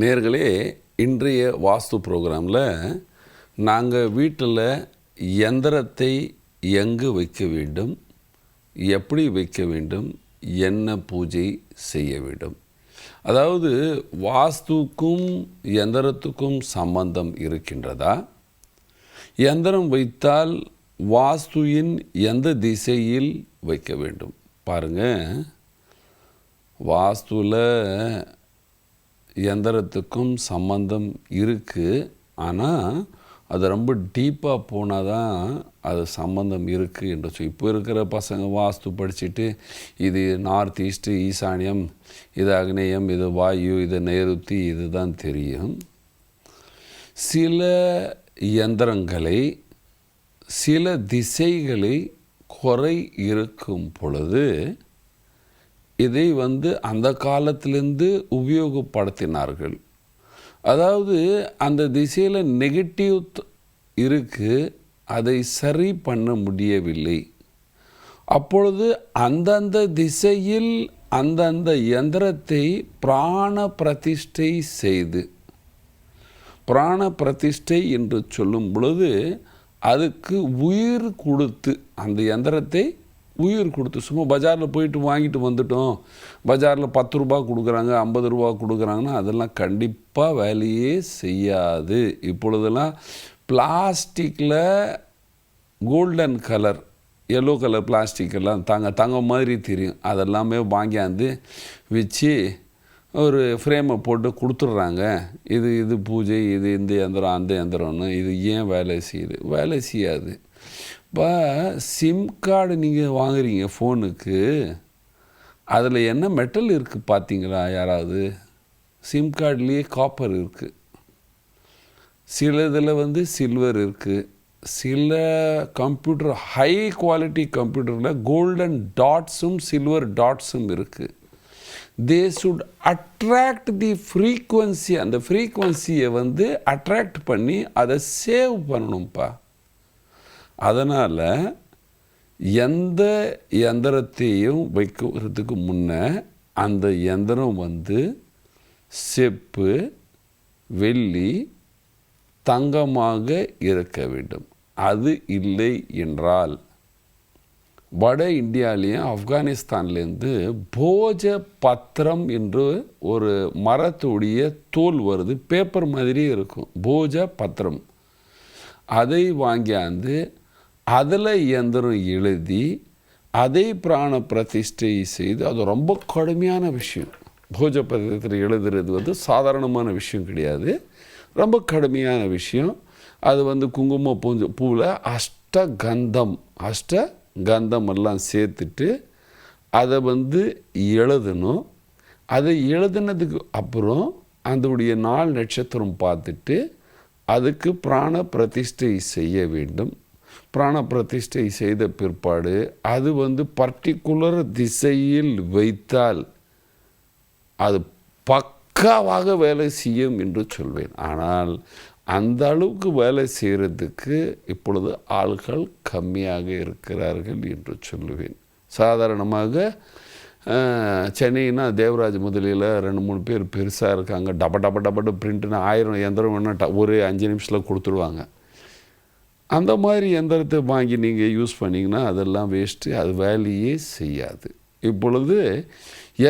நேர்களே இன்றைய வாஸ்து ப்ரோக்ராமில் நாங்கள் வீட்டில் எந்திரத்தை எங்கு வைக்க வேண்டும் எப்படி வைக்க வேண்டும் என்ன பூஜை செய்ய வேண்டும். அதாவது வாஸ்துக்கும் எந்திரத்துக்கும் சம்பந்தம் இருக்கின்றதா? எந்திரம் வைத்தால் வாஸ்துவின் எந்த திசையில் வைக்க வேண்டும்? பாருங்கள் வாஸ்துவில் எந்திரத்துக்கும் சம்பந்தம் இருக்குது ஆனால் அது ரொம்ப டீப்பாக போனால் தான் அது சம்பந்தம் இருக்குது என்று சொல்லி இப்போ இருக்கிற பசங்க வாஸ்து படிச்சுட்டு இது நார்த் ஈஸ்ட்டு ஈசானியம் இது அக்னேயம் இது வாயு இது நைருத்தி இதுதான் தெரியும். சில எந்திரங்களை சில திசைகளை குறை இருக்கும் பொழுது இதை வந்து அந்த காலத்திலேருந்து உபயோகப்படுத்தினார்கள். அதாவது அந்த திசையில் நெகட்டிவ் இருக்குது அதை சரி பண்ண முடியவில்லை. அப்பொழுது அந்தந்த திசையில் அந்தந்த யந்திரத்தை பிராண பிரதிஷ்டை செய்து பிராண பிரதிஷ்டை என்று சொல்லும் பொழுது அதுக்கு உயிர் கொடுத்து அந்த யந்திரத்தை உயிர் கொடுத்து சும்மா பஜாரில் போயிட்டு வாங்கிட்டு வந்துட்டோம். பஜாரில் பத்து ரூபா கொடுக்குறாங்க ஐம்பது ரூபா கொடுக்குறாங்கன்னா அதெல்லாம் கண்டிப்பாக வேலையே செய்யாது. இப்பொழுதெல்லாம் பிளாஸ்டிக்கில் golden colour yellow colour plastic எல்லாம் தங்க தங்கம் மாதிரி தெரியும். அதெல்லாமே வாங்கியாந்து வச்சு ஒரு ஃப்ரேமை போட்டு கொடுத்துட்றாங்க. இது இது பூஜை இது இந்த எந்திரம் அந்த எந்திரம்னு இது ஏன் வேலை செய்யுது? வேலை செய்யாது. இப்போ சிம் கார்டு நீங்கள் வாங்குறீங்க ஃபோனுக்கு அதில் என்ன மெட்டல் இருக்குது பார்த்தீங்களா யாராவது? சிம் கார்டுலேயே காப்பர் இருக்குது சில இதில் வந்து சில்வர் இருக்குது சில கம்ப்யூட்டர் ஹை குவாலிட்டி கம்ப்யூட்டரில் கோல்டன் டாட்ஸும் சில்வர் டாட்ஸும் இருக்குது தே சுட் அட்ராக்ட் தி ஃப்ரீக்குவன்சி அந்த ஃப்ரீக்குவன்சியை வந்து அட்ராக்ட் பண்ணி அதை சேவ் பண்ணணும்ப்பா அதனால் எந்த எந்திரத்தையும் வைக்கிறதுக்கு முன்னே அந்த எந்திரம் வந்து செப்பு வெள்ளி தங்கமாக இருக்க வேண்டும். அது இல்லை என்றால் வட இந்தியாலேயும் ஆப்கானிஸ்தான்லேருந்து போஜ பத்திரம் என்று ஒரு மரத்துடைய தோல் வருது. பேப்பர் மாதிரி இருக்கும். போஜ பத்திரம் அதை வாங்கியாந்து அதில் இயந்திரம் எழுதி அதை பிராண பிரதிஷ்டை செய்து அது ரொம்ப கடுமையான விஷயம். போஜ பதத்தில் எழுதுறது வந்து சாதாரணமான விஷயம் கிடையாது. ரொம்ப கடுமையான விஷயம். அது வந்து குங்கும பூஞ்ச பூவில் அஷ்ட கந்தம் அஷ்ட கந்தம் எல்லாம் சேர்த்துட்டு அதை வந்து எழுதணும். அதை எழுதுனதுக்கு அப்புறம் அதனுடைய நாள் நட்சத்திரம் பார்த்துட்டு அதுக்கு பிராண பிரதிஷ்டை செய்ய வேண்டும். பிராண பிரதிஷ்டை செய்த பிற்பாடு அது வந்து பர்டிகுலர் திசையில் வைத்தால் அது பக்காவாக வேலை செய்யும் என்று சொல்வேன். ஆனால் அந்த அளவுக்கு வேலை செய்கிறதுக்கு இப்பொழுது ஆள்கள் கம்மியாக இருக்கிறார்கள் என்று சொல்லுவேன் சாதாரணமாக சென்னைனா தேவராஜ் முதலியில் ரெண்டு மூணு பேர் பெருசாக இருக்காங்க. டப டப டபடு பிரிண்ட்னு ஆயிரம் எந்திரம் வேணால் ஒரு அஞ்சு நிமிஷத்தில் கொடுத்துருவாங்க. அந்த மாதிரி எந்திரத்தை வாங்கி நீங்கள் யூஸ் பண்ணிங்கன்னா அதெல்லாம் வேஸ்ட்டு அது வேலையே செய்யாது. இப்பொழுது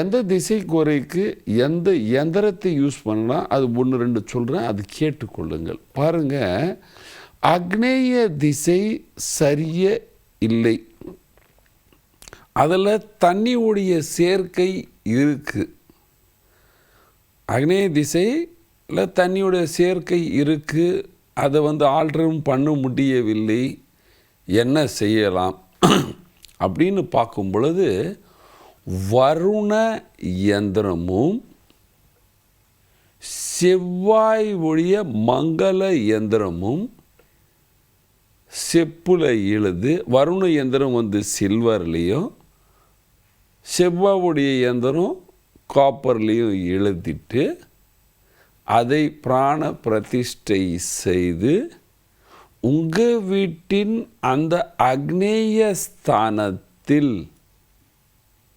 எந்த திசை குறைக்கு எந்த எந்திரத்தை யூஸ் பண்ணலாம் அது ஒன்று ரெண்டு சொல்கிறேன் அது கேட்டுக்கொள்ளுங்கள். பாருங்கள் அக்னேய திசை சரிய இல்லை. அதில் தண்ணியுடைய சேர்க்கை இருக்குது அக்னேய திசையில் தண்ணியுடைய சேர்க்கை இருக்குது அதை வந்து ஆல்டரும் பண்ண முடியவில்லை. என்ன செய்யலாம்? அப்படின்னு பார்க்கும் பொழுது வருண இயந்திரமும் செவ்வாய் ஒழிய மங்கள இயந்திரமும் செப்புல எழுது வருண இயந்திரம் வந்து சில்வர்லேயும் செவ்வாவுடைய இயந்திரம் காப்பர்லேயும் எழுதிட்டு அதை பிராண பிரதிஷ்டை செய்து உங்கள் வீட்டின் அந்த அக்னேய ஸ்தானத்தில்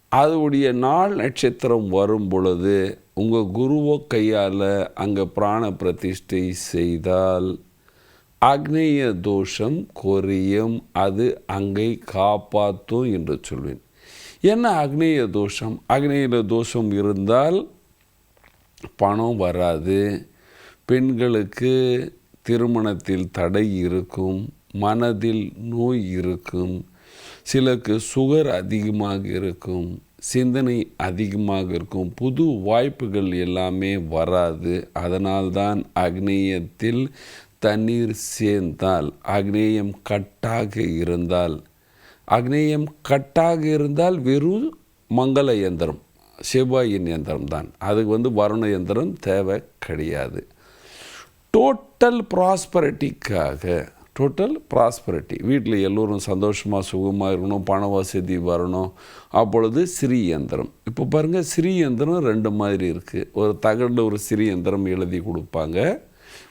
அதனுடைய நாள் நட்சத்திரம் வரும் பொழுது உங்கள் குருவோ கையால் அங்கே பிராண பிரதிஷ்டை செய்தால் அக்னேய தோஷம் குறையும். அது அங்கே காப்பாற்றும் என்று சொல்வேன். என்ன அக்னேய தோஷம்? அக்னேய தோஷம் இருந்தால் பணம் வராது பெண்களுக்கு திருமணத்தில் தடை இருக்கும் மனதில் நோய் இருக்கும் சிலருக்கு சுகர் அதிகமாக இருக்கும் சிந்தனை அதிகமாக இருக்கும் புது வாய்ப்புகள் எல்லாமே வராது. அதனால்தான் அக்னேயத்தில் தண்ணீர் சேர்ந்தால் அக்னேயம் கட்டாக இருந்தால் அக்னேயம் கட்டாக இருந்தால் வெறும் மங்கள இயந்திரம். செவ்வாயின் இயந்திரம் தான். அதுக்கு வந்து வருண இயந்திரம் தேவை கிடையாது. டோட்டல் ப்ராஸ்பரிட்டிக்காக டோட்டல் ப்ராஸ்பரிட்டி வீட்டில் எல்லோரும் சந்தோஷமாக சுகமாக இருக்கணும் பண வசதி வரணும். அப்பொழுது சிறி இயந்திரம். இப்போ பாருங்கள் சிறி இயந்திரம் ரெண்டு மாதிரி இருக்குது ஒரு தகடில் ஒரு சிறி இயந்திரம் எழுதி கொடுப்பாங்க.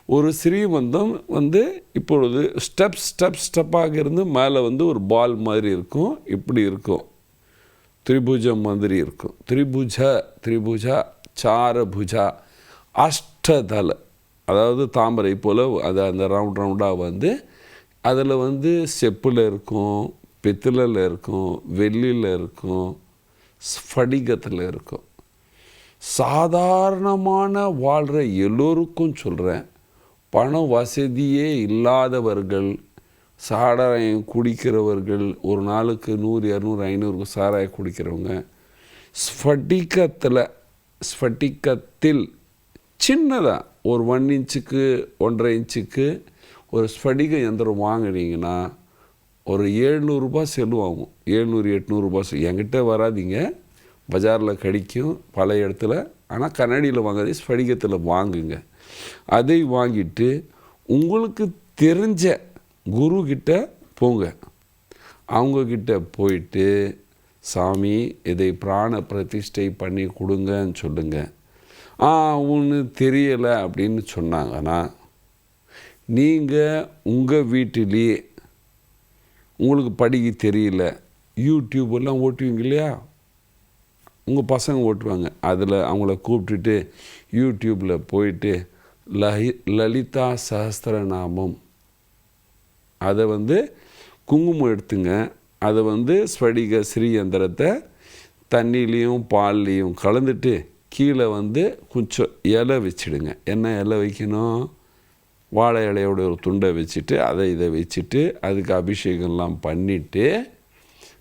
ஒரு ஸ்ரீமந்தம் வந்து இப்பொழுது ஸ்டெப் ஸ்டெப் ஸ்டெப்பாக இருந்து மேலே வந்து ஒரு பால் மாதிரி இருக்கும். இப்படி இருக்கும். திரிபுஜம் மாதிரி இருக்கும் திரிபுஜ திரிபுஜா சாரபுஜா அஷ்டதல அதாவது தாமரை போல் அது அந்த ரவுண்ட் ரவுண்டாக வந்து அதில் வந்து செப்பில் இருக்கும் பித்தளில் இருக்கும் வெள்ளியில் இருக்கும் ஸ்படிகத்தில் இருக்கும் சாதாரணமான வாழ்கிற எல்லோருக்கும் சொல்கிறேன் பண வசதியே இல்லாதவர்கள் சாராயம் குடிக்கிறவர்கள் ஒரு நாளுக்கு நூறு இரநூறு ஐநூறு சாராயம் குடிக்கிறவங்க ஸ்ஃபட்டிக்கத்தில் ஸ்ஃபட்டிக்கத்தில் சின்னதாக ஒரு ஒன் இன்ச்சுக்கு ஒன்றரை இன்ச்சுக்கு ஒரு ஸ்படிக எந்திரம் வாங்கினீங்கன்னா ஒரு ஏழ்நூறுபா செலவாகும் ஏழ்நூறு எட்நூறுபா செ- என்கிட்ட வராதீங்க. பஜாரில் கிடைக்கும் பல இடத்துல. ஆனால் கண்ணாடியில் வாங்காதே ஸ்படிகத்தில் வாங்குங்க. அதை வாங்கிட்டு உங்களுக்கு தெரிஞ்ச குரு கிட்ட போங்க. அவங்கக்கிட்ட போயிட்டு சாமி இதை பிராண பிரதிஷ்டை பண்ணி கொடுங்கன்னு சொல்லுங்க. ஆ ஒன்று தெரியலை அப்படின்னு சொன்னாங்கன்னா நீங்கள் உங்கள் வீட்டிலேயே உங்களுக்கு படிக்க தெரியல யூடியூபெல்லாம் ஓட்டுவீங்க இல்லையா? உங்கள் பசங்க ஓட்டுவாங்க. அதில் அவங்கள கூப்பிட்டுட்டு யூடியூப்பில் போயிட்டு லஹி லலிதா சஹஸ்திரநாமம் அதை வந்து குங்குமம் எடுத்துங்க. அதை வந்து ஸ்படிக ஸ்ரீயந்திரத்தை தண்ணிலையும் பால்லையும் கலந்துட்டு கீழே வந்து கொஞ்சம் இலை வச்சிடுங்க. என்ன இலை வைக்கணும்? வாழை இலையோட ஒரு துண்டை வச்சுட்டு அதை இதை வச்சுட்டு அதுக்கு அபிஷேகம்லாம் பண்ணிவிட்டு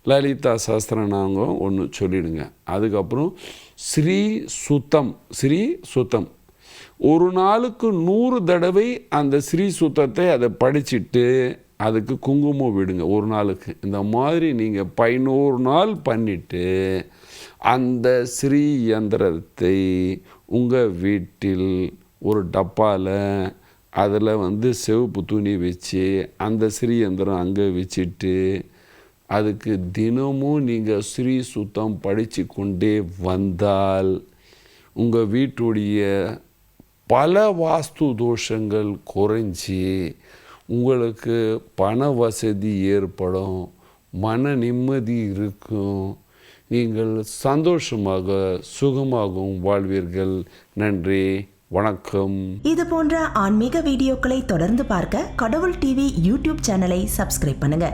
லலிதா சாஸ்திரநாங்கம் ஒன்று சொல்லிடுங்க. அதுக்கப்புறம் ஸ்ரீ சுத்தம் ஸ்ரீ சுத்தம். ஒரு நாளுக்கு நூறு தடவை அந்த ஸ்ரீ சுத்தத்தை அதை படிச்சிட்டு அதுக்கு குங்குமம் விடுங்க ஒரு நாளுக்கு. இந்த மாதிரி நீங்கள் பதினோரு நாள் பண்ணிவிட்டு அந்த ஸ்ரீ யந்திரத்தை உங்கள் வீட்டில் ஒரு டப்பாவில் அதில் வந்து சிவப்பு துணி வச்சு அந்த ஸ்ரீ யந்திரம் அங்கே வச்சுட்டு அதுக்கு தினமும் நீங்கள் ஸ்ரீ சுத்தம் படித்து கொண்டே வந்தால் உங்கள் வீட்டுடைய பல வாஸ்து தோஷங்கள் குறைஞ்சி உங்களுக்கு பண வசதி ஏற்படும் மன நிம்மதி இருக்கும். நீங்கள் சந்தோஷமாக சுகமாகவும் வாழ்வீர்கள். நன்றி வணக்கம். இது போன்ற ஆன்மீக வீடியோக்களை தொடர்ந்து பார்க்க கடவுள் டிவி யூடியூப் சேனலை சப்ஸ்கிரைப் பண்ணுங்க.